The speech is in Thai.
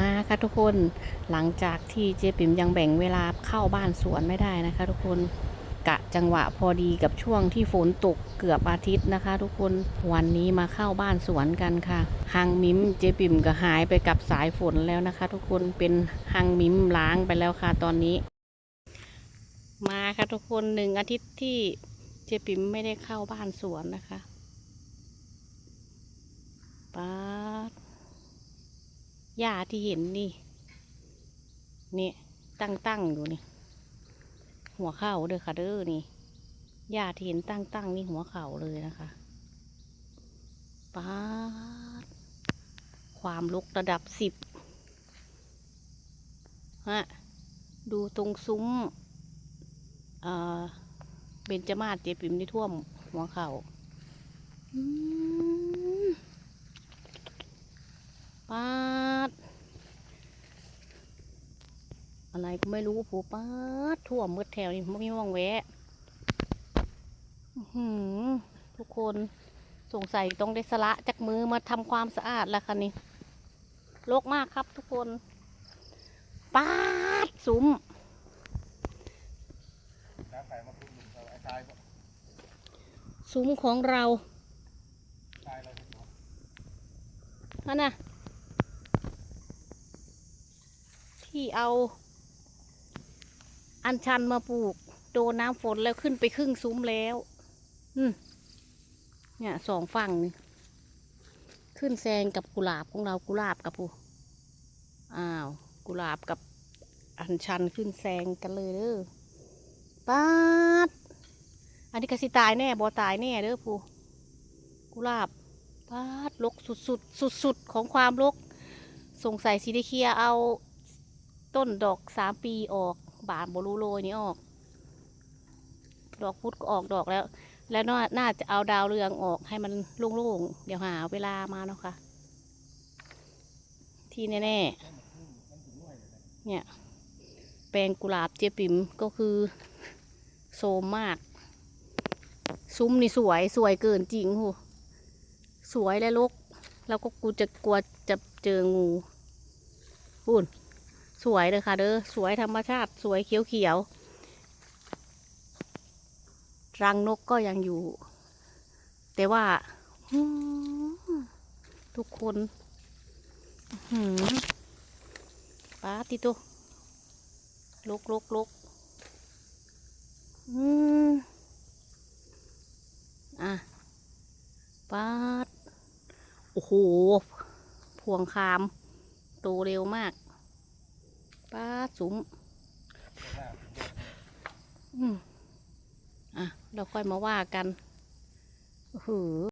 มาค่ะทุกคนหลังจากที่เจ๊ปิ๋มยังแบ่งเวลาเข้าบ้านสวนไม่ได้นะคะทุกคนกะจังหวะพอดีกับช่วงที่ฝนตกเกือบอาทิตย์นะคะ ทุกคนวันนี้มาเข้าบ้านสวนกันค่ะหังมิมเจ๊ปิ๋มก็หายไปกับสายฝนแล้วนะคะ ทุกคนเป็นหังมิมล้างไปแล้วค่ะตอนนี้ มาค่ะทุกคนหนึ่งอาทิตย์ที่เจ๊ปิ๋มไม่ได้เข้าบ้านสวนนะคะป๊า หญ้าที่เห็นนี่ นี่ตั้งตั้งๆอยู่นี่ หัวเข่าเด้อค่ะเด้อนี่หญ้าที่เห็นตั้งตั้งๆนี่หัวเข่าเลยนะคะป๊าดความลุกระดับสิบฮะดูตรงซุ้มเอ่อเบญจมาศเจปิมที่ท่วมหัวเข่าอืมปาด อะไรก็ไม่รู้ผูปาดทั่วมืดแถวนี่ไม่มีว่างแวะหือทุกคนสงสัยต้องได้สละจากมือมาทำความสะอาดแล้วค่ะนี่โลกมากครับทุกคนปาดสุมน้มซุ้มของเราชายเราเห็นไหมนั่นน่ะที่เอา อัญชันมาปลูก โดนน้ำฝนแล้วขึ้นไปครึ่งซุ้มแล้วเนี่ยสองฝั่งนี่ขึ้นแซงกับกุหลาบของเรากุหลาบกับปูอ้าวกุหลาบกับอัญชันขึ้นแซงกันเลยเด้อป๊าดอันนี้ก็สิตายแน่บ่ตายแน่เด้อปูกุหลาบปาดลกสุดสุดสุดสุดของความลกสงสัยสิได้เคลียเอาต้นดอกสามปีออก บานบรูโรยนี้ออก ดอกพุธก็ออกดอกแล้ว แล้วน่าน่าจะเอาดาวเรืองออกให้มันโล่งๆ เดี๋ยวหาเวลามาเนาะค่ะ ที่แน่ๆ เนี่ย แปลงกุหลาบเจี๊ยปิ๋มก็คือโซมมาก ซุ้มนี่สวยสวยเกินจริงโหสวยและลก แล้วก็กูจะกลัวจะเจองูพูน สวยเลยค่ะเด้อสวยธรรมชาติสวยเขียวเขียวๆรังนกก็ยังอยู่ แต่ว่าทุกคนป้าติโตลุกลุกลุกอืมอะป้าโอ้โห พวงคาม โตเร็วมาก ปาสุมอืมอะ เราค่อยมาว่ากันโอ้โห